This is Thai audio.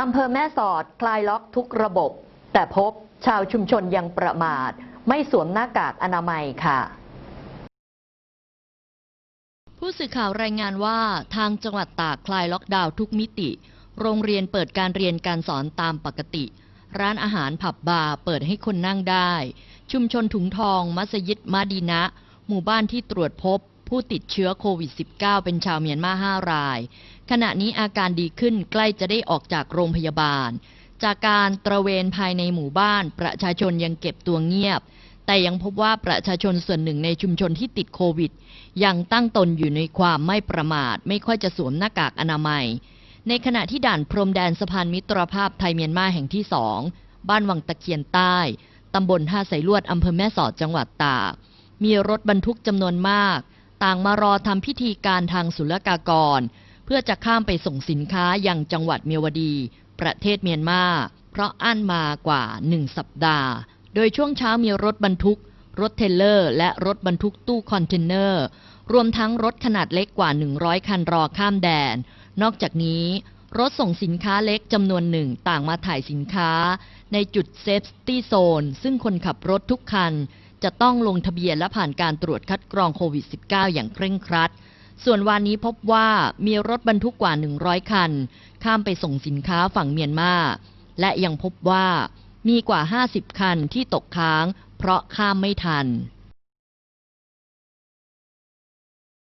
อำเภอแม่สอดคลายล็อกทุกระบบ แต่พบชาวชุมชนยังประมาท ไม่สวมหน้ากากอนามัยค่ะผู้สื่อข่าวรายงานว่าทางจังหวัดตากคลายล็อกดาวน์ทุกมิติ โรงเรียนเปิดการเรียนการสอนตามปกติ ร้านอาหารผับบาร์เปิดให้คนนั่งได้ ชุมชนถุงทอง มัสยิดมาดีนะ หมู่บ้านที่ตรวจพบ ผู้ติดเชื้อโควิด -19 เป็นชาวเมียนมาห้าราย ขณะนี้อาการดีขึ้นใกล้จะได้ออกจากโรงพยาบาล จากการตระเวนภายในหมู่บ้าน ประชาชนยังเก็บตัวเงียบ แต่ยังพบว่าประชาชนส่วนหนึ่งในชุมชนที่ติดโควิด ยังตั้งตนอยู่ในความไม่ประมาท ไม่ค่อยจะสวมหน้ากากอนามัย ในขณะที่ด่านพรมแดนสะพานมิตรภาพไทยเมียนมาแห่งที่สองบ้านวังตะเคียนใต้ตำบลท่าไสลวดอำเภอแม่สอดจังหวัดตากมีรถบรรทุกจำนวนมาก ต่างมารอทำพิธีการทางศุลกากร เพื่อจะข้ามไปส่งสินค้ายังจังหวัดเมียวดี ประเทศเมียนมา เพราะอั้นมากว่าหนึ่งสัปดาห์ โดยช่วงเช้ามีรถบรรทุก รถเทเลอร์ และรถบรรทุกตู้คอนเทนเนอร์ รวมทั้งรถขนาดเล็กกว่า 100 คันรอข้ามแดน นอกจากนี้รถส่งสินค้าเล็กจำนวนหนึ่งต่างมาถ่ายสินค้า ในจุดเซฟตี้โซนซึ่งคนขับรถทุกคัน จะต้องลงทะเบียนและผ่านการตรวจคัดกรองโควิด -19 อย่างเคร่งครัด ส่วนวันนี้พบว่ามีรถบรรทุกกว่า 100 คัน ข้ามไปส่งสินค้าฝั่งเมียนมา และยังพบว่ามีกว่า 50 คันที่ตกค้าง เพราะข้ามไม่ทัน